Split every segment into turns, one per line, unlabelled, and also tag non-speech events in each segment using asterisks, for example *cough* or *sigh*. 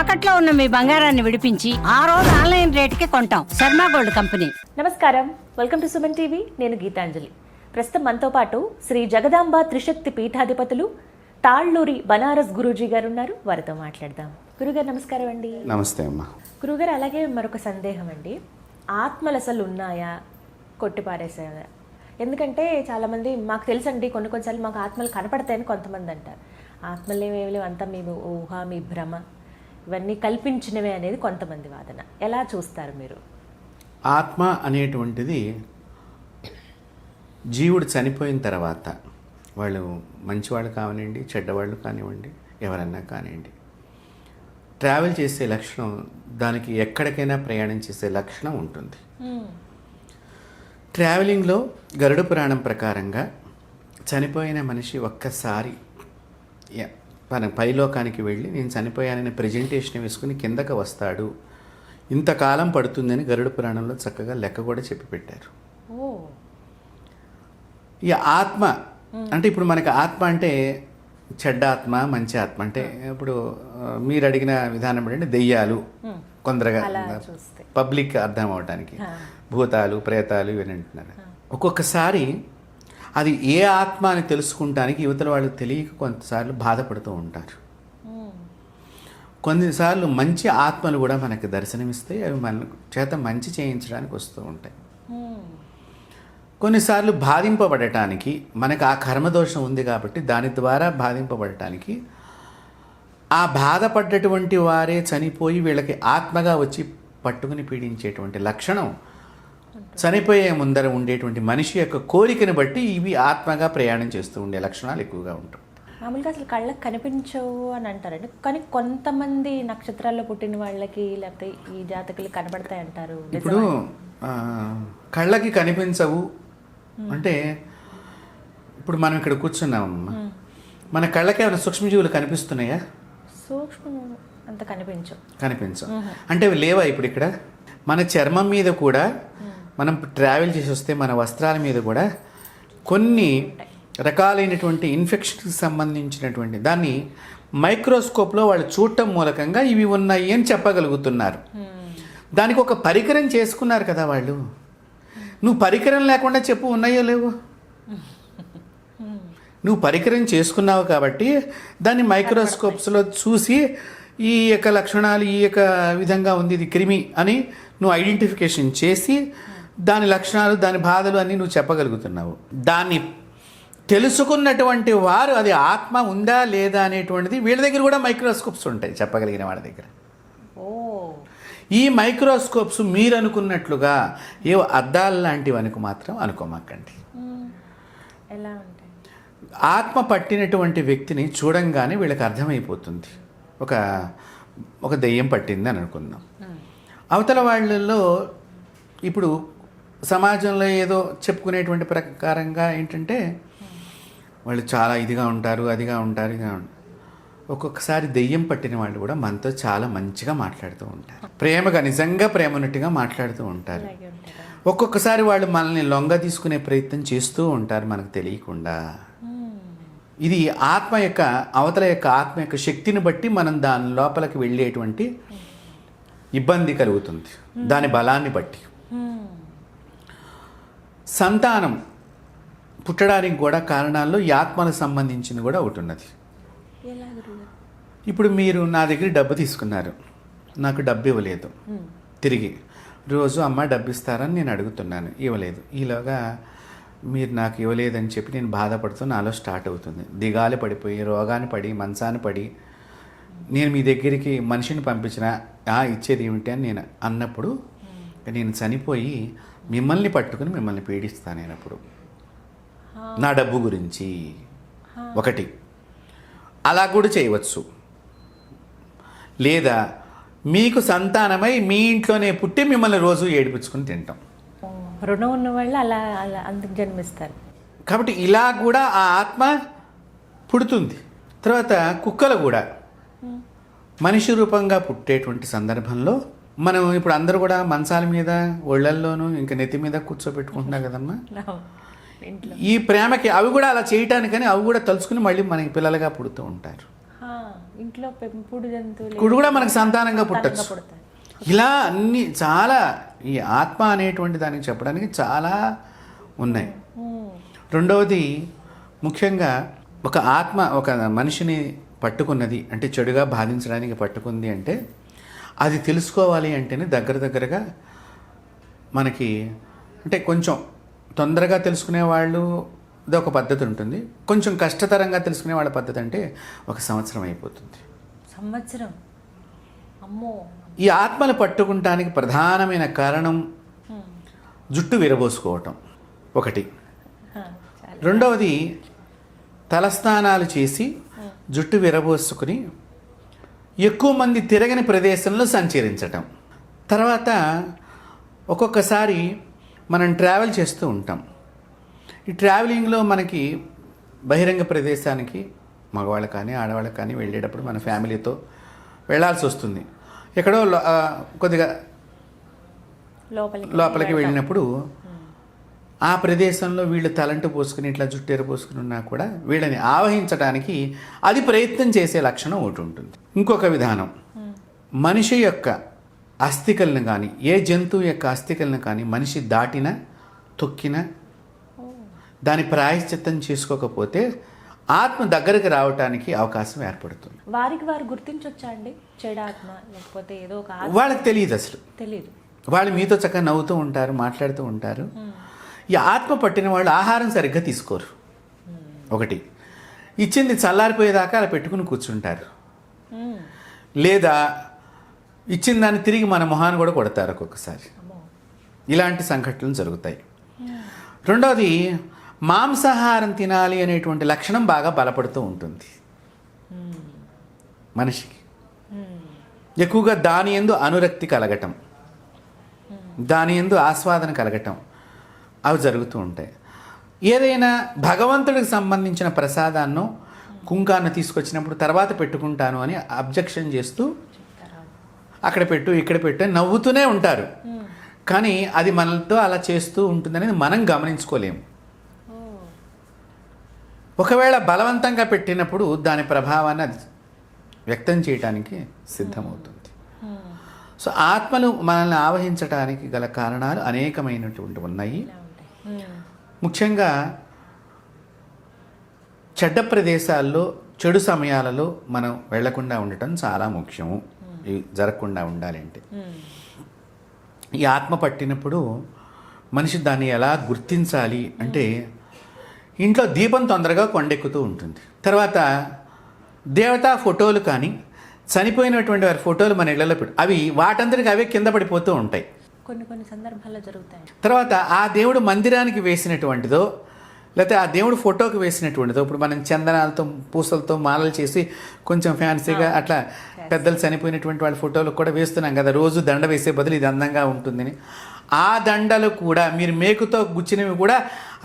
తాకట్లో ఉన్న మీ బంగారాన్ని విడిపించి ఆ రోజు ఆన్లైన్ రేటుకి కొంటాం. Sharma gold company.
నమస్కారం. Welcome to Suman TV. నేను గీతాంజలి. ప్రస్తుతం మనతో పాటు శ్రీ జగదాంబ త్రిశక్తి పీఠాధిపతులు తాళ్ళూరి బనారస్ గురూజీ గారు ఉన్నారు వారితో మాట్లాడదాం. గురుగారు నమస్కారం అండి.
నమస్తే అమ్మా.
గురుగారు అలాగే మరొక సందేహం అండి. ఆత్మలు అసలు ఉన్నాయా? కొట్టిపారేసాయా? ఎందుకంటే చాలామంది మాకు తెలుసండి కొన్ని కొన్నిసార్లు మాకు ఆత్మలు కనపడతాయని కొంతమంది అంటారు. ఆత్మలు ఏమేమి లేవు అంతా మీ ఊహ మీ భ్రమ. ఇవన్నీ కల్పించినవే అనేది కొంతమంది వాదన. ఎలా చూస్తారు మీరు?
ఆత్మ అనేటువంటిది జీవుడు చనిపోయిన తర్వాత వాళ్ళు మంచివాళ్ళు కానివ్వండి చెడ్డవాళ్ళు కానివ్వండి ఎవరన్నా కానివ్వండి ట్రావెల్ చేసే లక్షణం దానికి ఎక్కడికైనా ప్రయాణం చేసే లక్షణం ఉంటుంది. ట్రావెలింగ్లో గరుడ పురాణం ప్రకారంగా చనిపోయిన మనిషి ఒక్కసారి తన పైలోకానికి వెళ్ళి నేను చనిపోయానని ప్రజెంటేషన్ వేసుకుని కిందకు వస్తాడు. ఇంతకాలం పడుతుందని గరుడ పురాణంలో చక్కగా లెక్క కూడా చెప్పి పెట్టారు. ఈ ఆత్మ అంటే ఇప్పుడు మనకి ఆత్మ అంటే చెడ్డ ఆత్మ మంచి ఆత్మ అంటే ఇప్పుడు మీరు అడిగిన విధానం ఏంటంటే దెయ్యాలు కొందరగా. పబ్లిక్ అర్థం అవడానికి భూతాలు ప్రేతాలు ఇవన్నీ అంటున్నారు. ఒక్కొక్కసారి అది ఏ ఆత్మ అని తెలుసుకుంటానికి యువతల వాళ్ళు తెలియక కొంతసార్లు బాధపడుతూ ఉంటారు. కొన్నిసార్లు మంచి ఆత్మలు కూడా మనకు దర్శనమిస్తాయి అవి మన చేత మంచి చేయించడానికి వస్తూ ఉంటాయి. కొన్నిసార్లు బాధింపబడటానికి మనకు ఆ కర్మదోషం ఉంది కాబట్టి దాని ద్వారా బాధింపబడటానికి ఆ బాధపడ్డటువంటి వారే చనిపోయి వీళ్ళకి ఆత్మగా వచ్చి పట్టుకుని పీడించేటువంటి లక్షణం చనిపోయే ముందర ఉండేటువంటి మనిషి యొక్క కోరికను బట్టి ఇవి ఆత్మగా ప్రయాణం చేస్తూ ఉండే లక్షణాలు ఎక్కువగా ఉంటాయి.
మామూలుగా అసలు కళ్ళకి కనిపించవు అని అంటారండి. కానీ కొంతమంది నక్షత్రాల్లో పుట్టిన వాళ్ళకి లేకపోతే ఈ జాతకులు కనబడతాయి అంటారు.
ఇప్పుడు కళ్ళకి కనిపించవు. అంటే ఇప్పుడు మనం ఇక్కడ కూర్చున్నామమ్మా మన కళ్ళకి ఏమైనా సూక్ష్మజీవులు కనిపిస్తున్నాయా?
సూక్ష్మ అంత కనిపించవు.
కనిపించవు. అంటే లేవా ఇప్పుడు ఇక్కడ? మన చర్మం మీద కూడా మనం ట్రావెల్ చేసి వస్తే మన వస్త్రాల మీద కూడా కొన్ని రకాలైనటువంటి ఇన్ఫెక్షన్కి సంబంధించినటువంటి దాన్ని మైక్రోస్కోప్లో వాళ్ళు చూడటం మూలకంగా ఇవి ఉన్నాయి అని చెప్పగలుగుతున్నారు. దానికి ఒక పరికరం చేసుకున్నారు కదా వాళ్ళు. నువ్వు పరికరం లేకుండా చెప్పు ఉన్నాయో లేవు? నువ్వు పరికరం చేసుకున్నావు కాబట్టి దాన్ని మైక్రోస్కోప్స్లో చూసి ఈ యొక్క లక్షణాలు ఈ యొక్క విధంగా ఉంది ఇది క్రిమి అని నువ్వు ఐడెంటిఫికేషన్ చేసి దాని లక్షణాలు దాని బాధలు అన్నీ నువ్వు చెప్పగలుగుతున్నావు. దాన్ని తెలుసుకున్నటువంటి వారు అది ఆత్మ ఉందా లేదా అనేటువంటిది వీళ్ళ దగ్గర కూడా మైక్రోస్కోప్స్ ఉంటాయి చెప్పగలిగిన వాళ్ళ దగ్గర.
ఓ.
ఈ మైక్రోస్కోప్స్ మీరు అనుకున్నట్లుగా ఏవో అద్దాలు లాంటివి అనుకు మాత్రం అనుకోమాకండి.
మ్మ్. ఎలా ఉంటాయి?
ఆత్మ పట్టినటువంటి వ్యక్తిని చూడంగానే వీళ్ళకి అర్థమైపోతుంది. ఒక ఒక దెయ్యం పట్టింది అని అనుకుందాం. అవతల వాళ్ళల్లో ఇప్పుడు సమాజంలో ఏదో చెప్పుకునేటువంటి ప్రకారంగా ఏంటంటే వాళ్ళు చాలా ఇదిగా ఉంటారు అదిగా ఉంటారు ఇదిగా ఉంటారు. ఒక్కొక్కసారి దెయ్యం పట్టిన వాళ్ళు కూడా మనతో చాలా మంచిగా మాట్లాడుతూ ఉంటారు. ప్రేమగా నిజంగా ప్రేమ ఉన్నట్టుగా మాట్లాడుతూ ఉంటారు. ఒక్కొక్కసారి వాళ్ళు మనల్ని లొంగ తీసుకునే ప్రయత్నం చేస్తూ ఉంటారు మనకు తెలియకుండా. ఇది ఆత్మ యొక్క అవతల యొక్క ఆత్మ యొక్క శక్తిని బట్టి మనం దాని లోపలికి వెళ్ళేటువంటి ఇబ్బంది కలుగుతుంది. దాని బలాన్ని బట్టి. సంతానం పుట్టడానికి కూడా కారణాల్లో ఈ ఆత్మలకు సంబంధించింది కూడా ఒకటి ఉన్నది. ఇప్పుడు మీరు నా దగ్గర డబ్బు తీసుకున్నారు. నాకు డబ్బు ఇవ్వలేదు. తిరిగి రోజు అమ్మ డబ్బు ఇస్తారని నేను అడుగుతున్నాను. ఇవ్వలేదు. ఈలోగా మీరు నాకు ఇవ్వలేదని చెప్పి నేను బాధపడుతూ నాలో స్టార్ట్ అవుతుంది. దిగాలి పడిపోయి రోగాన్ని పడి మంచాన్ని పడి నేను మీ దగ్గరికి మనిషిని పంపించిన "ఆ, ఇచ్చేది ఏమిటి అని నేను అన్నప్పుడు నేను చనిపోయి మిమ్మల్ని పట్టుకుని మిమ్మల్ని పీడిస్తాను నేను అప్పుడు నా డబ్బు గురించి. ఒకటి. అలా కూడా చేయవచ్చు. లేదా మీకు సంతానమై మీ ఇంట్లోనే పుట్టి మిమ్మల్ని రోజు ఏడిపించుకుని తింటాం.
రుణం ఉన్న వాళ్ళు అలా అలా అందుకు జన్మిస్తారు.
కాబట్టి ఇలా కూడా ఆ ఆత్మ పుడుతుంది. తర్వాత కుక్కలు కూడా. మనిషి రూపంగా పుట్టేటువంటి సందర్భంలో మనం ఇప్పుడు అందరూ కూడా మంచాల మీద ఒళ్ళల్లోనూ ఇంకా నెత్తి మీద కూర్చోబెట్టుకుంటున్నాం కదమ్మా? ఈ ప్రేమకి అవి కూడా అలా చేయటానికని అవి కూడా తలుచుకుని మళ్ళీ మనకి పిల్లలుగా పుడుతూ ఉంటారు.
ఇంట్లో పెంపుడు జంతువులు
కుడు మనకు సంతానంగా పుట్టచ్చు. ఇలా అన్ని చాలా ఈ ఆత్మ అనేటువంటి దానికి చెప్పడానికి చాలా ఉన్నాయి. రెండవది ముఖ్యంగా ఒక ఆత్మ ఒక మనిషిని పట్టుకున్నది అంటే చెడుగా బాధించడానికి పట్టుకుంది అంటే అది తెలుసుకోవాలి అంటేనే దగ్గర దగ్గరగా మనకి అంటే కొంచెం తొందరగా తెలుసుకునే వాళ్ళు ఇది ఒక పద్ధతి ఉంటుంది. కొంచెం కష్టతరంగా తెలుసుకునే వాళ్ళ పద్ధతి అంటే ఒక సంవత్సరం అయిపోతుంది.
సంవత్సరం? అమ్మో.
ఈ ఆత్మలు పట్టుకుంటానికి ప్రధానమైన కారణం. జుట్టు విరబోసుకోవటం. ఒకటి. రెండవది తలస్నానాలు చేసి జుట్టు విరబోసుకుని ఎక్కువ మంది తిరగని ప్రదేశంలో సంచరించటం. తర్వాత ఒక్కొక్కసారి మనం ట్రావెల్ చేస్తూ ఉంటాం. ఈ ట్రావెలింగ్లో మనకి బహిరంగ ప్రదేశానికి మగవాళ్ళు కానీ ఆడవాళ్ళు కానీ వెళ్ళేటప్పుడు మన ఫ్యామిలీతో వెళ్ళాల్సి వస్తుంది. ఎక్కడో కొద్దిగా
లోపలికి
వెళ్ళినప్పుడు ఆ ప్రదేశంలో వీళ్ళు తలంటు పోసుకుని ఇట్లా జుట్టేరు పోసుకుని ఉన్నా కూడా వీళ్ళని ఆవహించడానికి అది ప్రయత్నం చేసే లక్షణం ఒకటి ఉంటుంది. ఇంకొక విధానం. మనిషి యొక్క అస్థికలను కానీ ఏ జంతువు యొక్క అస్థికలను కానీ మనిషి దాటిన తొక్కిన దాని ప్రాయశ్చిత్తం చేసుకోకపోతే ఆత్మ దగ్గరకు రావటానికి అవకాశం ఏర్పడుతుంది.
వారికి వారు గుర్తించొచ్చా అండి? చెడాత్మ లేకపోతే ఏదో ఒక
వాళ్ళకి తెలియదు అసలు.
తెలియదు
వాళ్ళు మీతో చక్కగా నవ్వుతూ ఉంటారు మాట్లాడుతూ ఉంటారు. ఈ ఆత్మ పట్టిన వాళ్ళు ఆహారం సరిగ్గా తీసుకోరు. ఒకటి ఇచ్చింది చల్లారిపోయేదాకా అలా పెట్టుకుని కూర్చుంటారు. లేదా ఇచ్చిన దాన్ని తిరిగి మన మొహాన్ని కూడా కొడతారు ఒక్కొక్కసారి. ఇలాంటి సంఘటనలు జరుగుతాయి. రెండవది మాంసాహారం తినాలి అనేటువంటి లక్షణం బాగా బలపడుతూ ఉంటుంది. మనిషికి. ఎక్కువగా దాని ఎందు అనురక్తి కలగటం. దాని ఎందు ఆస్వాదన కలగటం. అవి జరుగుతూ ఉంటాయి. ఏదైనా భగవంతుడికి సంబంధించిన ప్రసాదాన్నో కుంకాన్ని తీసుకొచ్చినప్పుడు తర్వాత పెట్టుకుంటాను అని అబ్జెక్షన్ చేస్తూ అక్కడ పెట్టు ఇక్కడ పెట్టు నవ్వుతూనే ఉంటారు. కానీ అది మనతో అలా చేస్తూ ఉంటుందనేది మనం గమనించుకోలేము ఒకవేళ బలవంతంగా పెట్టినప్పుడు దాని ప్రభావాన్ని అది వ్యక్తం చేయటానికి సిద్ధమవుతుంది. సో ఆత్మలు మనల్ని ఆవహించడానికి గల కారణాలు అనేకమైనటువంటి ఉన్నాయి. ముఖ్యంగా చెడ్డ ప్రదేశాల్లో చెడు సమయాలలో మనం వెళ్ళకుండా ఉండటం చాలా ముఖ్యము. ఇవి జరగకుండా ఉండాలంటే. ఈ ఆత్మ పట్టినప్పుడు మనిషి దాన్ని ఎలా గుర్తించాలి అంటే ఇంట్లో దీపం తొందరగా కొండెక్కుతూ ఉంటుంది. తర్వాత దేవతా ఫోటోలు కానీ చనిపోయినటువంటి వారి ఫోటోలు మన ఇళ్ళలో పెట్టు అవి వాటందరికి అవే కింద పడిపోతూ ఉంటాయి.
కొన్ని కొన్ని సందర్భాల్లో జరుగుతాయి.
తర్వాత ఆ దేవుడు మందిరానికి వేసినటువంటిదో లేకపోతే ఆ దేవుడు ఫోటోకి వేసినటువంటిదో ఇప్పుడు మనం చందనాలతో పూసలతో మాలలు చేసి కొంచెం ఫ్యాన్సీగా అట్లా పెద్దలు చనిపోయినటువంటి వాళ్ళ ఫోటోలు కూడా వేస్తున్నాం కదా రోజు దండ వేసే బదులు ఇది అందంగా ఉంటుందని. ఆ దండలు కూడా మీరు మేకుతో గుచ్చినవి కూడా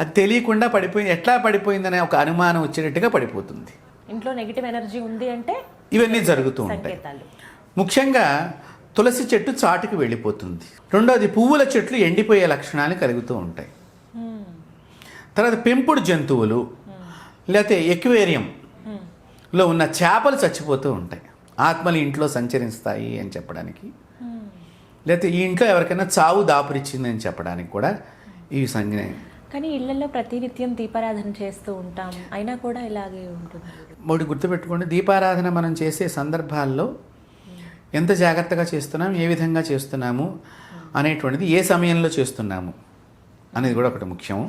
అది తెలియకుండా పడిపోయింది ఎట్లా పడిపోయిందనే ఒక అనుమానం వచ్చేటట్టుగా పడిపోతుంది.
ఇంట్లో నెగిటివ్ ఎనర్జీ ఉంది అంటే
ఇవన్నీ జరుగుతూ ఉంటాయి. ముఖ్యంగా తులసి చెట్టు చాటుకు వెళ్ళిపోతుంది రెండోది పువ్వుల చెట్లు ఎండిపోయే లక్షణాలు కలుగుతూ ఉంటాయి. తర్వాత పెంపుడు జంతువులు లేకపోతే ఎక్వేరియం
మ్మ్.
లో ఉన్న చేపలు చచ్చిపోతూ ఉంటాయి ఆత్మలు ఇంట్లో సంచరిస్తాయి అని చెప్పడానికి. లేకపోతే ఈ ఇంట్లో ఎవరికైనా చావు దాపురిచ్చిందని చెప్పడానికి కూడా ఇవి సంజ్ఞ
కానీ ఇళ్ళలో ప్రతినిత్యం దీపారాధన చేస్తూ ఉంటాం అయినా కూడా ఇలాగే ఉంటుంది
ఒకటి గుర్తుపెట్టుకోండి దీపారాధన మనం చేసే సందర్భాల్లో ఎంత జాగ్రత్తగా చేస్తున్నాం ఏ విధంగా చేస్తున్నాము అనేటువంటిది ఏ సమయంలో చేస్తున్నాము అనేది కూడా ఒకటి ముఖ్యం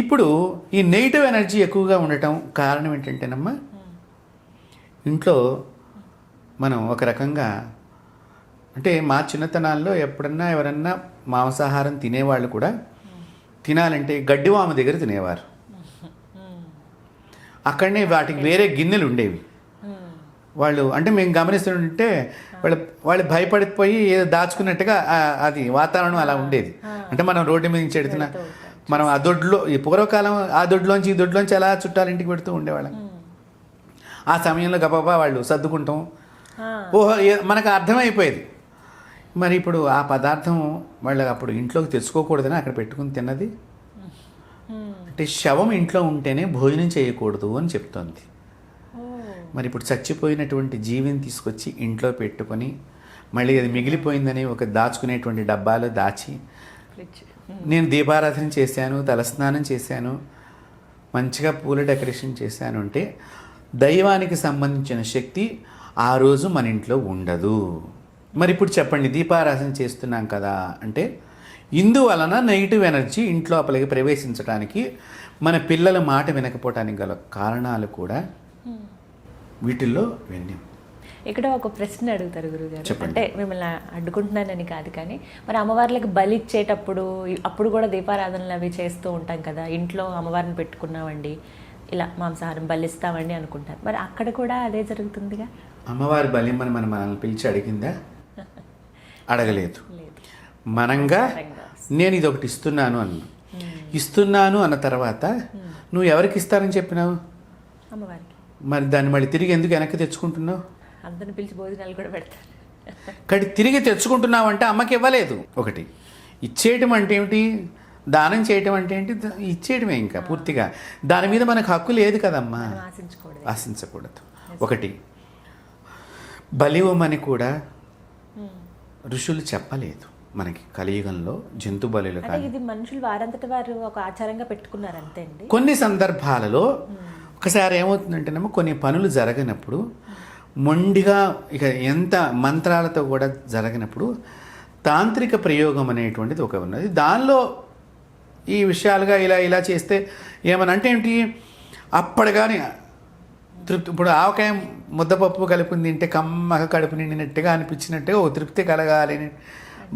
ఇప్పుడు ఈ నెగిటివ్ ఎనర్జీ ఎక్కువగా ఉండటం కారణం ఏంటంటేనమ్మా ఇంట్లో మనం ఒక రకంగా అంటే మా చిన్నతనాల్లో ఎప్పుడన్నా ఎవరన్నా మాంసాహారం తినేవాళ్ళు కూడా తినాలంటే గడ్డివామ దగ్గర తినేవారు. అక్కడనే వాటికి వేరే గిన్నెలు ఉండేవి. వాళ్ళు అంటే మేము గమనిస్తుంటే వాళ్ళు వాళ్ళు భయపడిపోయి ఏదో దాచుకున్నట్టుగా అది వాతావరణం అలా ఉండేది. అంటే మనం రోడ్డు మీద నుంచి ఎడుతున్నా మనం ఆ దొడ్లో ఈ పూర్వకాలం ఆ దొడ్లోంచి ఈ దొడ్లోంచి అలా చుట్టాలు ఇంటికి పెడుతూ ఉండేవాళ్ళం. ఆ సమయంలో గబాబా వాళ్ళు సర్దుకుంటాం. ఓహో మనకు అర్థమైపోయేది. మరి ఇప్పుడు ఆ పదార్థం వాళ్ళు అప్పుడు ఇంట్లోకి తెచ్చుకోకూడదని అక్కడ పెట్టుకుని తిన్నది. అంటే శవం ఇంట్లో ఉంటేనే భోజనం చేయకూడదు అని చెప్తోంది. మరి ఇప్పుడు చచ్చిపోయినటువంటి జీవిని తీసుకొచ్చి ఇంట్లో పెట్టుకొని మళ్ళీ అది మిగిలిపోయిందని ఒక దాచుకునేటువంటి డబ్బాలో దాచి నేను దీపారాధన చేశాను తలస్నానం చేశాను మంచిగా పూల డెకరేషన్ చేశాను అంటే దైవానికి సంబంధించిన శక్తి ఆ రోజు మన ఇంట్లో ఉండదు. మరి ఇప్పుడు చెప్పండి దీపారాధన చేస్తున్నాం కదా అంటే ఇందువలన నెగిటివ్ ఎనర్జీ ఇంట్లో లోపలికి ప్రవేశించడానికి మన పిల్లల మాట వినకపోవటానికి గల కారణాలు కూడా వీటిల్లో వెన్యం
ఇక్కడ ఒక ప్రశ్న అడుగుతారు గురుగారు. అంటే మిమ్మల్ని అడ్డుకుంటున్నానని కాదు కానీ మరి అమ్మవార్లకు బలి ఇచ్చేటప్పుడు అప్పుడు కూడా దీపారాధనలు అవి చేస్తూ ఉంటాం కదా ఇంట్లో అమ్మవారిని పెట్టుకున్నామండి ఇలా మాంసాహారం బలిస్తామండి అనుకుంటారు. మరి అక్కడ కూడా అదే జరుగుతుందిగా?
అమ్మవారి బలిమ్మని మనం మనల్ని పిలిచి అడిగిందా? *laughs* అడగలేదు.
లేదు.
మనంగా. నేను ఇది ఒకటి ఇస్తున్నాను అన్న. ఇస్తున్నాను అన్న తర్వాత నువ్వు ఎవరికి ఇస్తారని చెప్పినావు?
అమ్మవారికి.
మరి దాన్ని మళ్ళీ తిరిగి ఎందుకు వెనక్కి తెచ్చుకుంటున్నావు?
అందరిని పిలిచి భోజనాలు కూడా పెడతారు.
కానీ తిరిగి తెచ్చుకుంటున్నావు అంటే అమ్మకి ఇవ్వలేదు. ఒకటి ఇచ్చేయటం అంటే ఏమిటి? దానం చేయటం అంటే ఏంటి? ఇచ్చేయటమే ఇంకా పూర్తిగా. దాని మీద మనకు హక్కు లేదు కదమ్మా.
ఆశించకూడదు.
ఒకటి బలివమని కూడా ఋషులు చెప్పలేదు మనకి కలియుగంలో జంతు బలులు
ఇది మనుషులు వారంతట వారు ఒక ఆచారంగా పెట్టుకున్నారు అంతే అండి.
కొన్ని సందర్భాలలో ఒకసారి ఏమవుతుందంటేనేమో కొన్ని పనులు జరగనప్పుడు మొండిగా ఇక ఎంత మంత్రాలతో కూడా జరగనప్పుడు తాంత్రిక ప్రయోగం అనేటువంటిది ఒక ఉన్నది. దానిలో ఈ విషయాలుగా ఇలా ఇలా చేస్తే ఏమని అంటే ఏంటి? అప్పటిగానే తృప్తి ఇప్పుడు ఆవకాయ ముద్దపప్పు కలుపుని తింటే కమ్మగా కడుపు నిండినట్టుగా అనిపించినట్టుగా ఓ తృప్తి కలగాలి అని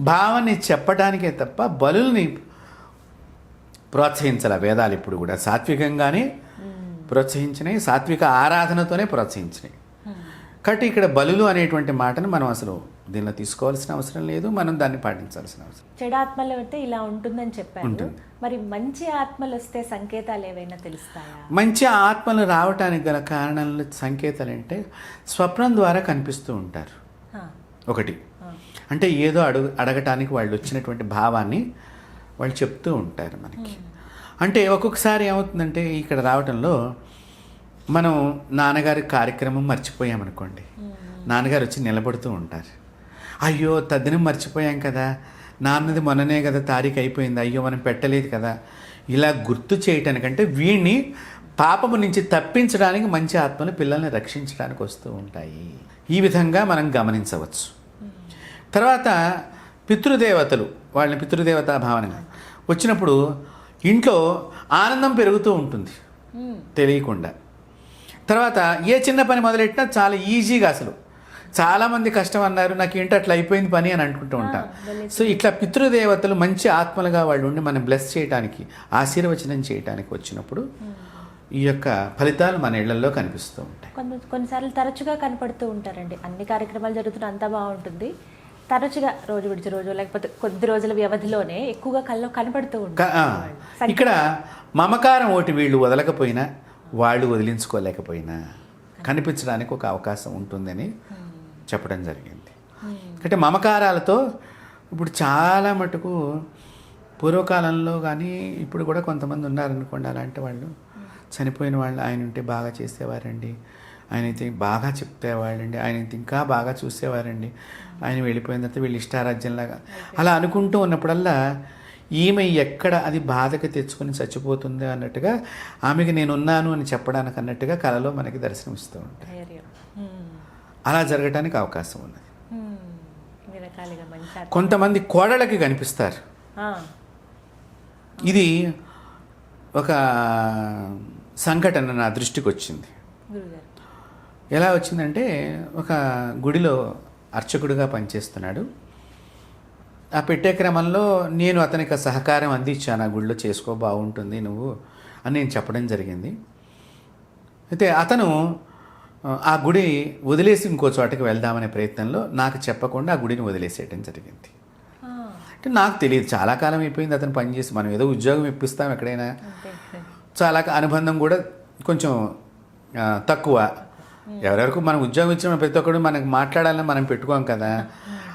భావాన్ని చెప్పడానికే తప్ప బలుల్ని ప్రోత్సహించాల వేదాలు ఇప్పుడు కూడా. సాత్వికంగానే ప్రోత్సహించినాయి సాత్విక ఆరాధనతోనే ప్రోత్సహించినాయి కాబట్టి ఇక్కడ బలులు అనేటువంటి మాటను మనం అసలు దీనిలో తీసుకోవాల్సిన అవసరం లేదు మనం దాన్ని పాటించాల్సిన అవసరం
చెడు ఆత్మలు అంటే ఇలా ఉంటుందని చెప్పారు.
ఉంటుంది.
మరి మంచి ఆత్మలు వస్తే సంకేతాలు ఏవైనా తెలుస్తాయా?
మంచి ఆత్మలు రావటానికి గల కారణాలు సంకేతాలు అంటే స్వప్నం ద్వారా కనిపిస్తూ ఉంటారు. ఒకటి. అంటే ఏదో అడుగు అడగటానికి వాళ్ళు వచ్చినటువంటి భావాన్ని వాళ్ళు చెప్తూ ఉంటారు మనకి. అంటే ఒక్కొక్కసారి ఏమవుతుందంటే ఇక్కడ రావటంలో మనం నాన్నగారి కార్యక్రమం మర్చిపోయామనుకోండి. నాన్నగారు వచ్చి నిలబడుతూ ఉంటారు. అయ్యో తద్దినం మర్చిపోయాం కదా. నాన్నది మొన్ననే కదా తారీఖు అయిపోయింది. అయ్యో మనం పెట్టలేదు కదా. ఇలా గుర్తు చేయటానికంటే వీడిని పాపము నుంచి తప్పించడానికి మంచి ఆత్మలు పిల్లల్ని రక్షించడానికి వస్తూ ఉంటాయి. ఈ విధంగా మనం గమనించవచ్చు. తర్వాత పితృదేవతలు వాళ్ళని పితృదేవతా భావనగా వచ్చినప్పుడు ఇంట్లో ఆనందం పెరుగుతూ ఉంటుంది. తెలియకుండా. తర్వాత ఏ చిన్న పని మొదలెట్టినా చాలా ఈజీగా అసలు. చాలామంది కష్టం అన్నారు నాకు ఏంటో అట్లా అయిపోయింది పని అని అనుకుంటూ ఉంటాం సో ఇట్లా పితృదేవతలు మంచి ఆత్మలుగా వాళ్ళు ఉండి మనం బ్లెస్ చేయడానికి ఆశీర్వచనం చేయడానికి వచ్చినప్పుడు ఈ యొక్క ఫలితాలు మన ఇళ్ళలో కనిపిస్తూ ఉంటాయి.
కొన్ని కొన్నిసార్లు తరచుగా కనపడుతూ ఉంటారండి. అన్ని కార్యక్రమాలు జరుగుతున్న అంతా బాగుంటుంది. తరచుగా రోజు విడిచి రోజు లేకపోతే కొద్ది రోజుల వ్యవధిలోనే ఎక్కువగా కల్లో కనపడుతూ ఉంటారు
ఇక్కడ మమకారం ఒకటి వీళ్ళు వదలకపోయినా వాళ్ళు వదిలించుకోలేకపోయినా కనిపించడానికి ఒక అవకాశం ఉంటుందని చెప్పడం జరిగింది. అంటే మమకారాలతో ఇప్పుడు చాలా మటుకు పూర్వకాలంలో కానీ ఇప్పుడు కూడా కొంతమంది ఉన్నారనుకోండి అలాంటి వాళ్ళు. చనిపోయిన వాళ్ళు ఆయన ఉంటే బాగా చేసేవారండి. ఆయన అయితే బాగా చెప్పేవాళ్ళండి ఆయన అయితే ఇంకా బాగా చూసేవారండి. ఆయన వెళ్ళిపోయిన తర్వాత వీళ్ళు ఇష్టారాజ్యంలాగా. అలా అనుకుంటూ ఉన్నప్పుడల్లా ఈమె ఎక్కడ అది బాధకి తెచ్చుకొని చచ్చిపోతుంది అన్నట్టుగా ఆమెకి నేనున్నాను అని చెప్పడానికి అన్నట్టుగా కళలో మనకి దర్శనమిస్తూ ఉంటాయి. అలా జరగడానికి అవకాశం ఉన్నది. కొంతమంది కోడళ్ళకి కనిపిస్తారు. ఇది ఒక సంఘటన నా దృష్టికి వచ్చింది ఎలా వచ్చిందంటే ఒక గుడిలో అర్చకుడిగా పనిచేస్తున్నాడు. ఆ పెట్టే క్రమంలో నేను అతనికి సహకారం అందించాను ఆ గుడిలో చేసుకో బాగుంటుంది నువ్వు అని నేను చెప్పడం జరిగింది. అయితే అతను ఆ, గుడి వదిలేసి ఇంకో చోటకి వెళ్దామనే ప్రయత్నంలో నాకు చెప్పకుండా ఆ గుడిని వదిలేసేయటం జరిగింది. అంటే నాకు తెలియదు చాలా కాలం అయిపోయింది అతను పనిచేసి మనం ఏదో ఉద్యోగం ఇప్పిస్తాం ఎక్కడైనా. చాలా అనుబంధం కూడా కొంచెం తక్కువ. ఎవరెవరికి మనం ఉద్యోగం ఇచ్చిన ప్రతి ఒక్కరు మనకు మాట్లాడాలని మనం పెట్టుకోం కదా.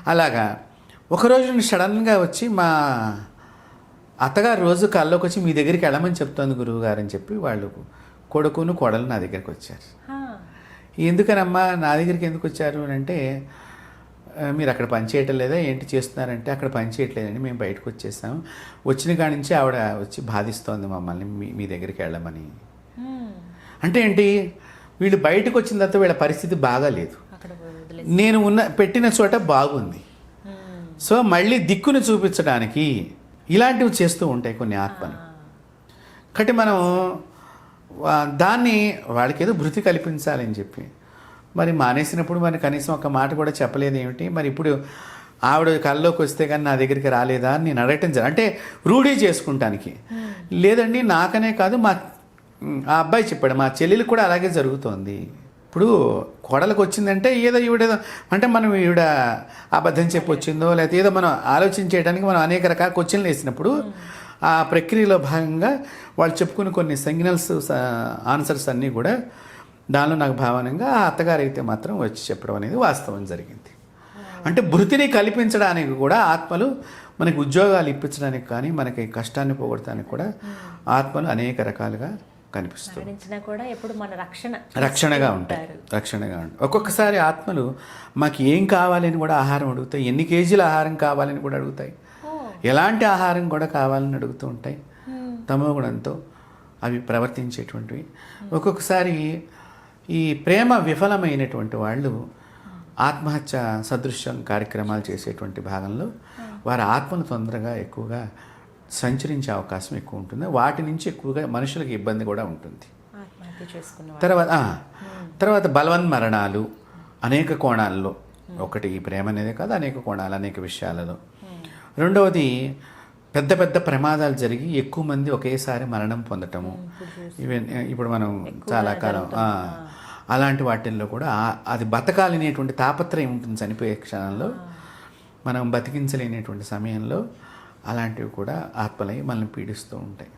అలాగా. ఒకరోజు నేను సడన్గా వచ్చి మా అత్తగారు రోజు కల్లోకి వచ్చి మీ దగ్గరికి వెళ్ళమని చెప్తోంది గురువు గారు అని చెప్పి వాళ్ళు కొడుకును కోడలు నా దగ్గరికి వచ్చారు. ఎందుకనమ్మా నా దగ్గరికి ఎందుకు వచ్చారు అని అంటే "ఆ, మీరు అక్కడ పని చేయటం లేదా? ఏంటి చేస్తున్నారంటే అక్కడ పని చేయట్లేదండి మేము బయటకు వచ్చేసాం. వచ్చిన కాడి నుంచి ఆవిడ వచ్చి బాధిస్తోంది మమ్మల్ని మీ మీ దగ్గరికి వెళ్ళమని. అంటే ఏంటి? వీళ్ళు బయటకు వచ్చిన తర్వాత వీళ్ళ పరిస్థితి బాగాలేదు. నేను ఉన్న పెట్టిన చోట బాగుంది. సో మళ్ళీ దిక్కును చూపించడానికి ఇలాంటివి చేస్తూ ఉంటాయి కొన్ని ఆత్మలు. కాబట్టి మనం దాన్ని వాళ్ళకి ఏదో భృతి కల్పించాలని చెప్పి. మరి మానేసినప్పుడు మరి కనీసం ఒక మాట కూడా చెప్పలేదు ఏమిటి? మరి ఇప్పుడు ఆవిడ కల్లోకి వస్తే కానీ నా దగ్గరికి రాలేదా అని నేను అడగటం జరి అంటే రూఢీ చేసుకుంటానికి. లేదండి నాకనే కాదు మా ఆ అబ్బాయి చెప్పాడు మా చెల్లెలు కూడా అలాగే జరుగుతోంది. ఇప్పుడు కోడలకు వచ్చిందంటే ఏదో ఈవిడేదో అంటే మనం ఈవిడ అబద్ధం చెప్పి వచ్చిందో లేకపోతే ఏదో మనం ఆలోచన చేయడానికి మనం అనేక రకాల క్వశ్చన్లు వేసినప్పుడు ఆ ప్రక్రియలో భాగంగా వాళ్ళు చెప్పుకున్న కొన్ని సిగ్నల్స్ ఆన్సర్స్ అన్నీ కూడా దానిలో నాకు భావనంగా ఆ అత్తగారు అయితే మాత్రం వచ్చి చెప్పడం అనేది వాస్తవం జరిగింది. అంటే భృతిని కల్పించడానికి కూడా ఆత్మలు మనకి ఉద్యోగాలు ఇప్పించడానికి కానీ మనకి కష్టాన్ని పోగొట్టడానికి కూడా ఆత్మలు అనేక రకాలుగా
మరణించినా కూడా ఎప్పుడు మన రక్షణ
రక్షణగా ఉంటాయి. రక్షణగా ఉంటాయి. ఒక్కొక్కసారి ఆత్మలు మాకు ఏం కావాలని కూడా ఆహారం అడుగుతాయి. ఎన్ని కేజీల ఆహారం కావాలని కూడా అడుగుతాయి. ఎలాంటి ఆహారం కూడా కావాలని అడుగుతూ ఉంటాయి. తమో గుణంతో అవి ప్రవర్తించేటువంటివి. ఒక్కొక్కసారి ఈ ప్రేమ విఫలమైనటువంటి వాళ్ళు ఆత్మహత్య సదృశ్యం కార్యక్రమాలు చేసేటువంటి భాగంలో వారి ఆత్మలు తొందరగా ఎక్కువగా సంచరించే అవకాశం ఎక్కువ ఉంటుంది. వాటి నుంచి ఎక్కువగా మనుషులకు ఇబ్బంది కూడా ఉంటుంది. తర్వాత తర్వాత బలవన్ మరణాలు అనేక కోణాల్లో. ఒకటి ఈ ప్రేమ అనేదే కాదు అనేక కోణాలు అనేక విషయాలలో. రెండవది పెద్ద పెద్ద ప్రమాదాలు జరిగి ఎక్కువ మంది ఒకేసారి మరణం పొందటము. ఈవెన్ ఇప్పుడు మనం చాలా కాలం అలాంటి వాటిల్లో కూడా అది బతకాలనేటువంటి తాపత్రయం ఉంటుంది చనిపోయే క్షణంలో. మనం బతికించలేనటువంటి సమయంలో అలాంటివి కూడా ఆత్మలై మనల్ని పీడిస్తూ ఉంటాయి.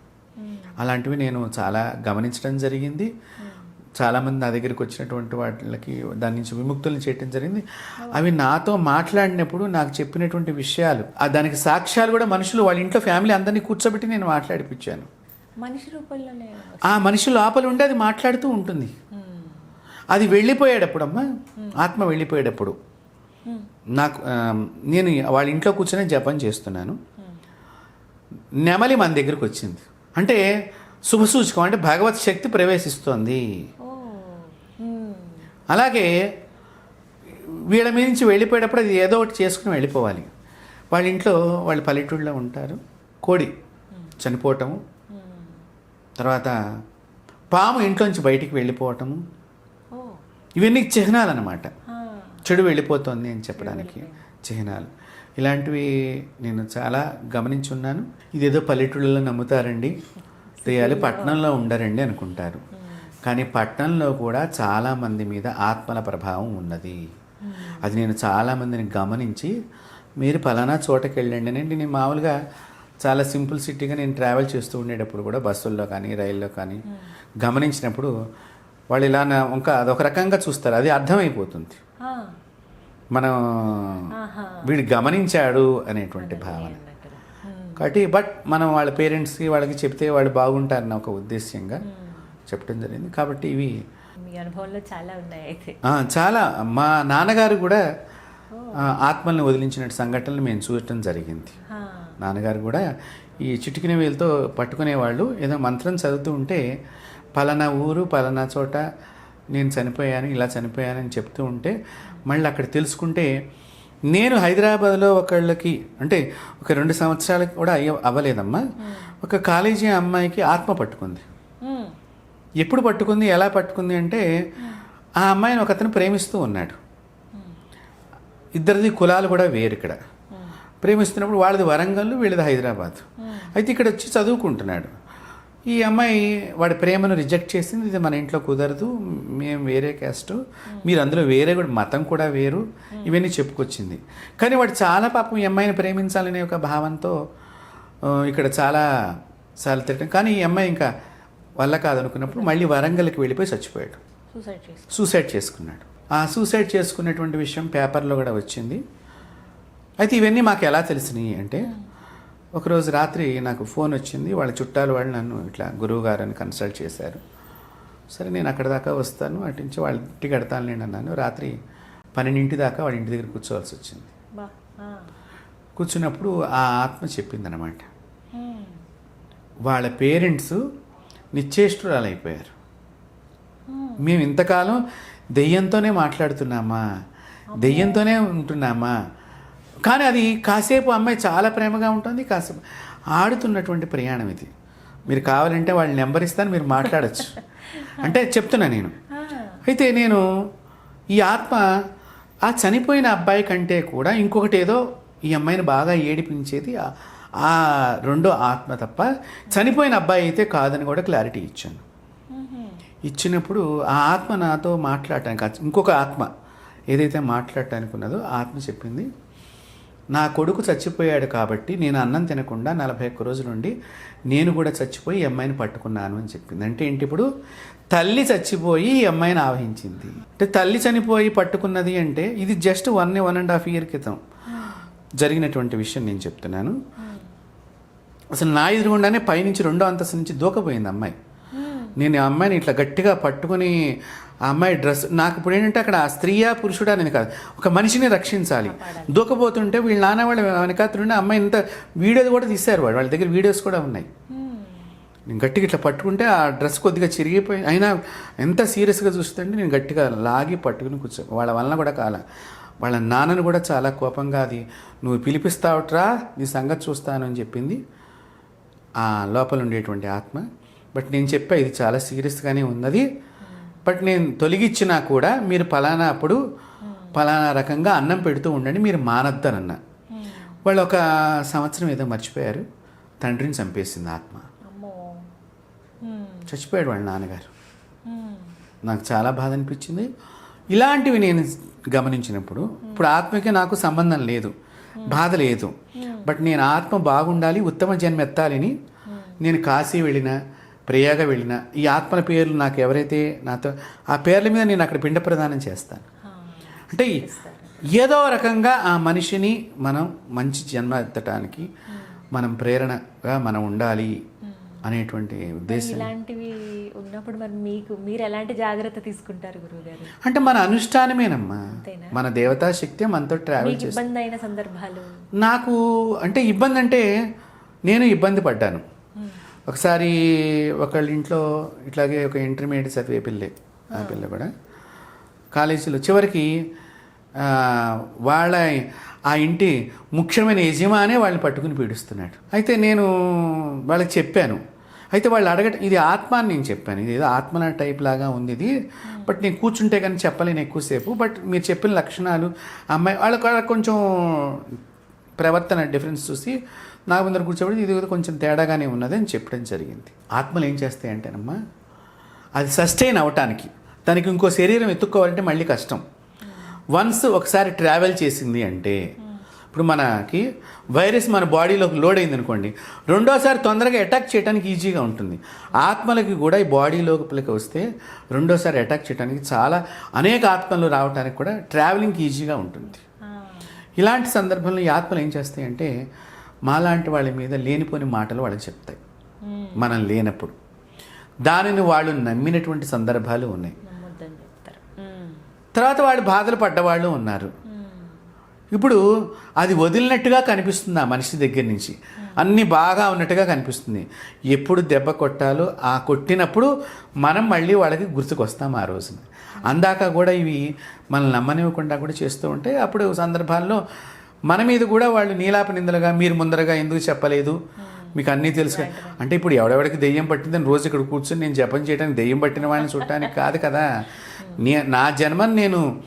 అలాంటివి నేను చాలా గమనించడం జరిగింది. చాలామంది నా దగ్గరికి వచ్చినటువంటి వాటికి దాని నుంచి విముక్తులను చేయటం జరిగింది. అవి నాతో మాట్లాడినప్పుడు నాకు చెప్పినటువంటి విషయాలు ఆ దానికి సాక్ష్యాలు కూడా మనుషులు వాళ్ళ ఇంట్లో ఫ్యామిలీ అందరినీ కూర్చోబెట్టి నేను మాట్లాడిపించాను.
మనిషి రూపంలోనే
ఆ మనిషి లోపల ఉండి అది మాట్లాడుతూ ఉంటుంది. అది వెళ్ళిపోయేటప్పుడు అమ్మా ఆత్మ వెళ్ళిపోయేటప్పుడు నాకు నేను వాళ్ళ ఇంట్లో కూర్చొని జపం చేస్తున్నాను. నెమలి మన దగ్గరకు వచ్చింది. అంటే శుభసూచకం అంటే భగవత్ శక్తి ప్రవేశిస్తోంది. అలాగే వీళ్ళ మీద నుంచి వెళ్ళిపోయేటప్పుడు అది ఏదో ఒకటి చేసుకుని వెళ్ళిపోవాలి. వాళ్ళ ఇంట్లో వాళ్ళు పల్లెటూళ్ళలో ఉంటారు. కోడి చనిపోవటము. తర్వాత పాము ఇంట్లోంచి బయటికి వెళ్ళిపోవటము. ఇవన్నీ చిహ్నాలన్నమాట.
ఆ.
చెడు వెళ్ళిపోతుంది అని చెప్పడానికి చిహ్నాలు. ఇలాంటివి నేను చాలా గమనించున్నాను. ఇదేదో పల్లెటూళ్ళలో నమ్ముతారండి. దెయ్యాలు పట్టణంలో ఉండరండి అనుకుంటారు. కానీ పట్టణంలో కూడా చాలామంది మీద ఆత్మల ప్రభావం ఉన్నది. అది నేను చాలామందిని గమనించి మీరు పలానా చోటకి వెళ్ళండి అని నేను మామూలుగా చాలా సింపుల్ సిటీగా నేను ట్రావెల్ చేస్తూ ఉండేటప్పుడు కూడా బస్సుల్లో కానీ రైల్లో కానీ గమనించినప్పుడు వాళ్ళు ఇలా ఇంకా అదొక రకంగా చూస్తారు. అది అర్థమైపోతుంది. మనం. వీడు గమనించాడు అనేటువంటి భావన. కాబట్టి బట్ మనం వాళ్ళ పేరెంట్స్కి వాళ్ళకి చెప్తే వాళ్ళు బాగుంటారన్న ఒక ఉద్దేశ్యంగా చెప్పడం జరిగింది. కాబట్టి ఇవి
మీ అనుభవంలో చాలా ఉన్నాయి అయితే.
చాలా. మా నాన్నగారు కూడా ఆత్మల్ని వదిలించిన సంఘటనలు మేము చూడటం జరిగింది. నాన్నగారు కూడా ఈ చిటికిన వేలుతో పట్టుకునేవాళ్ళు. ఏదో మంత్రం చదువుతూ ఉంటే పలానా ఊరు పలానా చోట నేను చనిపోయాను ఇలా చనిపోయానని చెప్తూ ఉంటే మళ్ళీ అక్కడ తెలుసుకుంటే నేను హైదరాబాద్లో ఒకళ్ళకి అంటే ఒక రెండు సంవత్సరాలకి కూడా అయ్య అవ్వలేదమ్మా. ఒక కాలేజీ అమ్మాయికి ఆత్మ పట్టుకుంది. ఎప్పుడు పట్టుకుంది ఎలా పట్టుకుంది అంటే ఆ అమ్మాయిని ఒక అతను ప్రేమిస్తూ ఉన్నాడు. ఇద్దరిది కులాలు కూడా వేరు ఇక్కడ. ప్రేమిస్తున్నప్పుడు వాళ్ళది వరంగల్ వీళ్ళది హైదరాబాద్. అయితే ఇక్కడ వచ్చి చదువుకుంటున్నాడు. ఈ అమ్మాయి వాడి ప్రేమను రిజెక్ట్ చేసింది ఇది మన ఇంట్లో కుదరదు మేము వేరే క్యాస్ట్. మీరు అందులో వేరే కూడా మతం కూడా వేరు. ఇవన్నీ చెప్పుకొచ్చింది. కానీ వాడు చాలా పాపం ఈ అమ్మాయిని ప్రేమించాలనే ఒక భావంతో ఇక్కడ చాలా చాలా తిట్టం కానీ ఈ అమ్మాయి ఇంకా వల్ల కాదనుకున్నప్పుడు మళ్ళీ వరంగల్కి వెళ్ళిపోయి చచ్చిపోయాడు.
సూసైడ్ చేసి.
సూసైడ్ చేసుకున్నాడు. ఆ సూసైడ్ చేసుకున్నటువంటి విషయం పేపర్లో కూడా వచ్చింది. అయితే ఇవన్నీ మాకు ఎలా తెలిసినాయి అంటే ఒకరోజు రాత్రి నాకు ఫోన్ వచ్చింది. వాళ్ళ చుట్టాలు వాళ్ళు నన్ను ఇట్లా గురువు గారని కన్సల్ట్ చేశారు. సరే నేను అక్కడ దాకా వస్తాను. అటు నుంచి వాళ్ళ ఇంటికి కడతానులేండి అన్నాను. రాత్రి పన్నెండింటి దాకా వాళ్ళ ఇంటి దగ్గర కూర్చోవాల్సి వచ్చింది. కూర్చున్నప్పుడు ఆ ఆత్మ చెప్పిందనమాట. వాళ్ళ పేరెంట్స్ నిశ్చేష్టురాలు అయిపోయారు మేము ఇంతకాలం దెయ్యంతోనే మాట్లాడుతున్నామా? దెయ్యంతోనే ఉంటున్నామా? కానీ అది కాసేపు అమ్మాయి చాలా ప్రేమగా ఉంటుంది కాసేపు ఆడుతున్నటువంటి ప్రయాణం ఇది మీరు కావాలంటే వాళ్ళ నెంబర్ ఇస్తాను మీరు మాట్లాడచ్చు *laughs* అంటే చెప్తున్నా నేను. అయితే నేను ఈ ఆత్మ ఆ చనిపోయిన అబ్బాయి కంటే కూడా ఇంకొకటి ఏదో ఈ అమ్మాయిని బాగా ఏడిపించేది ఆ- రెండో ఆత్మ తప్ప చనిపోయిన అబ్బాయి అయితే కాదని కూడా క్లారిటీ ఇచ్చాను. ఇచ్చినప్పుడు ఆ ఆత్మ నాతో మాట్లాడటానికి ఇంకొక ఆత్మ ఏదైతే మాట్లాడటానికి ఉన్నదో ఆత్మ చెప్పింది నా కొడుకు చచ్చిపోయాడు కాబట్టి నేను అన్నం తినకుండా నలభై ఒక్క రోజుల నుండి నేను కూడా చచ్చిపోయి ఈ అమ్మాయిని పట్టుకున్నాను అని చెప్పింది. అంటే ఏంటి ఇప్పుడు? తల్లి చచ్చిపోయి ఈ అమ్మాయిని ఆవహించింది. అంటే తల్లి చనిపోయి పట్టుకున్నది అంటే ఇది just one one and half year క్రితం జరిగినటువంటి విషయం నేను చెప్తున్నాను. అసలు నా ఎదురుగుండానే పైనుంచి రెండో అంతస్తు నుంచి దూకపోయింది అమ్మాయి. నేను ఆ అమ్మాయిని ఇట్లా గట్టిగా పట్టుకొని ఆ అమ్మాయి డ్రెస్ నాకు ఇప్పుడు ఏంటంటే అక్కడ ఆ స్త్రీయా పురుషుడా అనేది కాదు. ఒక మనిషిని రక్షించాలి. దూకపోతుంటే వీళ్ళ నాన్న వాళ్ళ వెనకాతలుండి ఆ అమ్మాయి ఇంత వీడియోలు కూడా తీశారు వాళ్ళు వాళ్ళ దగ్గర వీడియోస్ కూడా ఉన్నాయి.
మ్మ్.
నేను గట్టిగా ఇట్లా పట్టుకుంటే ఆ డ్రెస్ కొద్దిగా చిరిగిపోయి అయినా ఎంత సీరియస్గా చూస్తుంటే నేను గట్టిగా లాగి పట్టుకుని కూర్చో వాళ్ళ వలన కూడా కాల. వాళ్ళ నాన్నను కూడా చాలా కోపంగా అది నువ్వు పిలిపిస్తావుట్రా నీ సంగతి చూస్తాను అని చెప్పింది. ఆ లోపల ఉండేటువంటి ఆత్మ. బట్ నేను చెప్పా ఇది చాలా సీరియస్గానే ఉన్నది. బట్ నేను తొలగిచ్చినా కూడా మీరు పలానా అప్పుడు పలానా రకంగా అన్నం పెడుతూ ఉండండి మీరు మానద్దనన్నా. వాళ్ళు ఒక సంవత్సరం ఏదో మర్చిపోయారు. తండ్రిని చంపేసింది ఆత్మ. చచ్చిపోయాడు వాళ్ళ నాన్నగారు. నాకు చాలా బాధ అనిపించింది. ఇలాంటివి నేను గమనించినప్పుడు ఇప్పుడు ఆత్మకి నాకు సంబంధం లేదు బాధ లేదు. బట్ నేను ఆత్మ బాగుండాలి ఉత్తమ జన్మ ఎత్తాలని నేను కాశీ వెళ్ళిన ప్రయాగ వెళ్ళిన ఈ ఆత్మల పేర్లు నాకు ఎవరైతే నాతో ఆ పేర్ల మీద నేను అక్కడ పిండ ప్రదానం చేస్తాను. అంటే ఏదో రకంగా ఆ మనిషిని మనం మంచి జన్మ ఎత్తటానికి మనం ప్రేరణగా మనం ఉండాలి అనేటువంటి ఉద్దేశం.
ఇలాంటివి ఉన్నప్పుడు మరి మీకు మీరు ఎలాంటి జాగ్రత్త తీసుకుంటారు గురువుగారు?
అంటే మన అనుష్ఠానమేనమ్మా? మన దేవతా శక్తి మనతో ట్రావెల్
ఇబ్బంది అయిన సందర్భాలు?
నాకు అంటే ఇబ్బంది అంటే నేను ఇబ్బంది పడ్డాను. ఒకసారి ఒకళ్ళ ఇంట్లో ఇట్లాగే ఒక ఇంటర్మీడియట్ చదివే పిల్లే ఆ పిల్ల కూడా. కాలేజీలో చివరికి వాళ్ళ ఆ ఇంటి ముఖ్యమైన యజమానే వాళ్ళని పట్టుకుని పీడిస్తున్నాడు. అయితే నేను వాళ్ళకి చెప్పాను. అయితే వాళ్ళు అడగట ఇది ఆత్మ అని నేను చెప్పాను. ఇది ఏదో ఆత్మల టైప్ లాగా ఉంది ఇది. బట్ నేను కూర్చుంటే కానీ చెప్పలేను ఎక్కువసేపు. బట్ మీరు చెప్పిన లక్షణాలు అమ్మాయి వాళ్ళకి కొంచెం ప్రవర్తన డిఫరెన్స్ చూసి నా ముందర కూర్చోబడి ఇది కొంచెం తేడాగానే ఉన్నది అని చెప్పడం జరిగింది. ఆత్మలు ఏం చేస్తాయంటేనమ్మా అది సస్టైన్ అవటానికి దానికి ఇంకో శరీరం ఎత్తుక్కోవాలంటే మళ్ళీ కష్టం. వన్స్ ఒకసారి ట్రావెల్ చేసింది అంటే ఇప్పుడు మనకి వైరస్ మన బాడీలోకి లోడ్ అయింది అనుకోండి రెండోసారి తొందరగా అటాక్ చేయడానికి ఈజీగా ఉంటుంది. ఆత్మలకి కూడా ఈ బాడీ లోపలికి వస్తే రెండోసారి అటాక్ చేయడానికి చాలా అనేక ఆత్మలు రావడానికి కూడా ట్రావెలింగ్కి ఈజీగా ఉంటుంది. ఇలాంటి సందర్భంలో ఈ ఆత్మలు ఏం చేస్తాయంటే మాలాంటి వాళ్ళ మీద లేనిపోని మాటలు వాళ్ళకి చెప్తాయి. మనం లేనప్పుడు. దానిని వాళ్ళు నమ్మినటువంటి సందర్భాలు ఉన్నాయి. తర్వాత వాళ్ళు బాధలు పడ్డవాళ్ళు ఉన్నారు. ఇప్పుడు అది వదిలినట్టుగా కనిపిస్తుంది ఆ మనిషి దగ్గర నుంచి. అన్నీ బాగా ఉన్నట్టుగా కనిపిస్తుంది. ఎప్పుడు దెబ్బ కొట్టాలో ఆ కొట్టినప్పుడు మనం మళ్ళీ వాళ్ళకి గుర్తుకొస్తాం ఆ రోజున. అందాక కూడా ఇవి మనల్ని నమ్మనివ్వకుండా కూడా చేస్తూ ఉంటే అప్పుడు సందర్భాల్లో మన మీద కూడా వాళ్ళు నీలాప నిందలుగా మీరు ముందరగా ఎందుకు చెప్పలేదు? మీకు అన్నీ తెలుసు. అంటే ఇప్పుడు ఎవడెవడికి దెయ్యం పట్టిందని రోజు ఇక్కడ కూర్చొని నేను జపం చేయడానికి దెయ్యం పట్టిన వాడిని చూడటానికి కాదు కదా. నే నా జన్మను నేను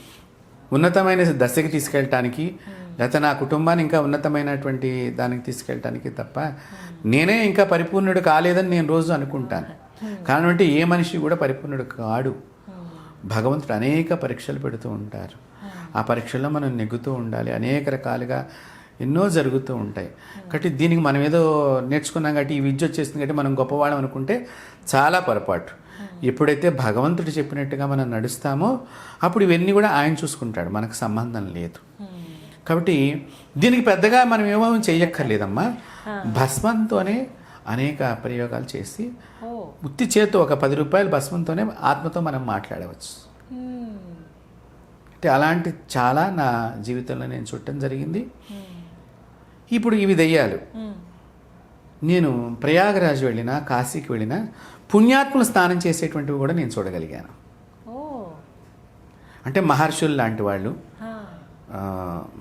ఉన్నతమైన దశకి తీసుకెళ్ళటానికి లేకపోతే నా కుటుంబాన్ని ఇంకా ఉన్నతమైనటువంటి దానికి తీసుకెళ్ళటానికి తప్ప నేనే ఇంకా పరిపూర్ణుడు కాలేదని నేను రోజు అనుకుంటాను. కారణం అంటే ఏ మనిషి కూడా పరిపూర్ణుడు కాడు. భగవంతుడు అనేక పరీక్షలు పెడుతూ ఉంటారు. ఆ పరీక్షల్లో మనం నెగ్గుతూ ఉండాలి. అనేక రకాలుగా ఎన్నో జరుగుతూ ఉంటాయి. కాబట్టి దీనికి మనం ఏదో నేర్చుకున్నాం కాబట్టి ఈ విద్య వచ్చేసింది కాబట్టి మనం గొప్పవాళ్ళం అనుకుంటే చాలా పొరపాటు. ఎప్పుడైతే భగవంతుడు చెప్పినట్టుగా మనం నడుస్తామో అప్పుడు ఇవన్నీ కూడా ఆయన చూసుకుంటాడు. మనకు సంబంధం లేదు. కాబట్టి దీనికి పెద్దగా మనం ఏమో చెయ్యక్కర్లేదమ్మా భస్మంతోనే అనేక ప్రయోగాలు చేసి ఉత్తి చేత్తో ఒక పది రూపాయల భస్మంతోనే ఆత్మతో మనం మాట్లాడవచ్చు. అంటే అలాంటి చాలా నా జీవితంలో నేను చూడటం జరిగింది. ఇప్పుడు ఇవి దెయ్యాలు. నేను ప్రయాగరాజ్ వెళ్ళినా కాశీకి వెళ్ళినా పుణ్యాత్ములు స్నానం చేసేటువంటివి కూడా నేను చూడగలిగాను. అంటే మహర్షులు లాంటి వాళ్ళు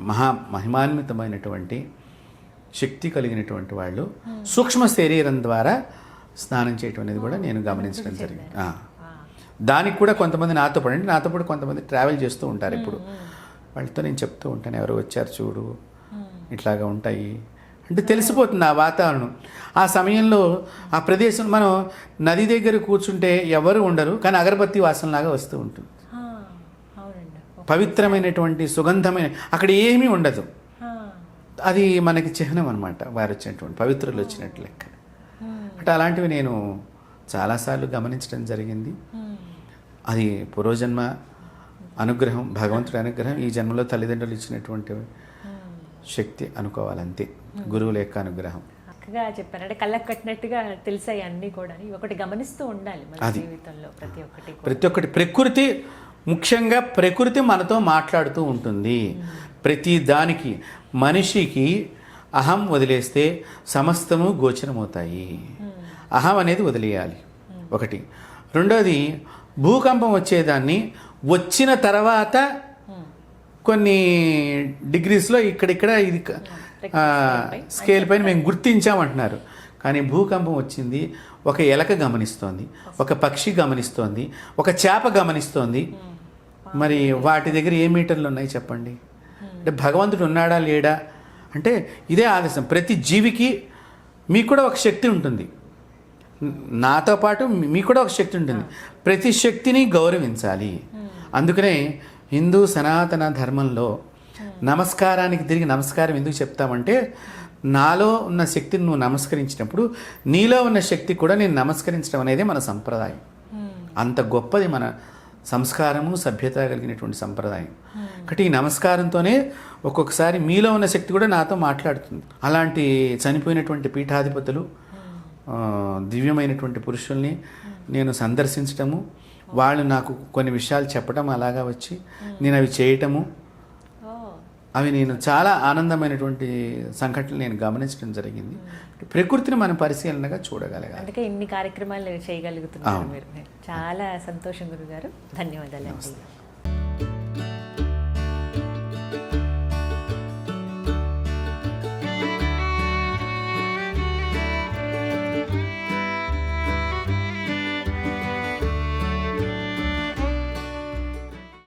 మహా మహిమాన్వితమైనటువంటి శక్తి కలిగినటువంటి వాళ్ళు సూక్ష్మ శరీరం ద్వారా స్నానం చేయటం అనేది కూడా నేను గమనించడం జరిగింది. దానికి కూడా కొంతమంది నాతో పాటు అంటే నాతో పాటు కొంతమంది ట్రావెల్ చేస్తూ ఉంటారు ఇప్పుడు. వాళ్ళతో నేను చెప్తూ ఉంటాను ఎవరు వచ్చారు చూడు ఇట్లాగా ఉంటాయి అంటే తెలిసిపోతుంది ఆ వాతావరణం. ఆ సమయంలో ఆ ప్రదేశం మనం నది దగ్గర కూర్చుంటే ఎవరు ఉండరు కానీ అగరబత్తి వాసనలాగా వస్తూ ఉంటుంది. పవిత్రమైనటువంటి సుగంధమైన అక్కడ ఏమీ ఉండదు. అది మనకి చిహ్నం అనమాట వారు వచ్చినటువంటి పవిత్రులు వచ్చినట్టు లెక్క అంటే అలాంటివి నేను చాలాసార్లు గమనించడం జరిగింది. అది పూర్వజన్మ అనుగ్రహం భగవంతుడి అనుగ్రహం ఈ జన్మలో తల్లిదండ్రులు ఇచ్చినటువంటి శక్తి అనుకోవాలంతే గురువుల యొక్క అనుగ్రహం
చక్కగా చెప్పారు అంటే కళ్ళకు కట్టినట్టుగా తెలిసాయి అన్నీ కూడా ఒకటి గమనిస్తూ ఉండాలి మన. జీవితంలో ప్రతి ఒక్కటి.
ప్రతి ఒక్కటి ప్రకృతి ముఖ్యంగా ప్రకృతి మనతో మాట్లాడుతూ ఉంటుంది ప్రతి దానికి మనిషికి అహం వదిలేస్తే సమస్తము గోచరమవుతాయి అహం అనేది వదిలేయాలి. ఒకటి. రెండోది భూకంపం వచ్చేదాన్ని వచ్చిన తర్వాత కొన్ని డిగ్రీస్లో ఇక్కడిక్కడ ఇది స్కేల్ పైన. మేము గుర్తించామంటున్నారు. కానీ భూకంపం వచ్చింది ఒక ఎలక గమనిస్తోంది ఒక పక్షి గమనిస్తోంది ఒక చేప గమనిస్తోంది. మరి వాటి దగ్గర ఏ మీటర్లు ఉన్నాయి చెప్పండి? అంటే భగవంతుడు ఉన్నాడా లేడా? అంటే ఇదే ఆదేశం ప్రతి జీవికి మీకు కూడా ఒక శక్తి ఉంటుంది. నాతో పాటు మీ- మీకు కూడా ఒక శక్తి ఉంటుంది. ప్రతి శక్తిని గౌరవించాలి. అందుకనే హిందూ సనాతన ధర్మంలో నమస్కారానికి తిరిగి నమస్కారం ఎందుకు చెప్తామంటే నాలో ఉన్న శక్తిని నువ్వు నమస్కరించినప్పుడు నీలో ఉన్న శక్తి కూడా నేను నమస్కరించడం అనేది మన సంప్రదాయం. అంత గొప్పది మన సంస్కారము సభ్యత కలిగినటువంటి సంప్రదాయం. కాబట్టి ఈ నమస్కారంతోనే ఒక్కొక్కసారి మీలో ఉన్న శక్తి కూడా నాతో మాట్లాడుతుంది. అలాంటి చనిపోయినటువంటి పీఠాధిపతులు దివ్యమైనటువంటి పురుషుల్ని నేను సందర్శించటము వాళ్ళు నాకు కొన్ని విషయాలు చెప్పడం అలాగా వచ్చి నేను అవి చేయటము. అవి నేను చాలా ఆనందమైనటువంటి సంఘటనలు నేను గమనించడం జరిగింది. ప్రకృతిని మనం పరిశీలనగా చూడగలగాలి.
అందుకే ఇన్ని కార్యక్రమాలు
చేయగలుగుతున్నాను
మీరు. చాలా సంతోషం గురుగారు. ధన్యవాదాలు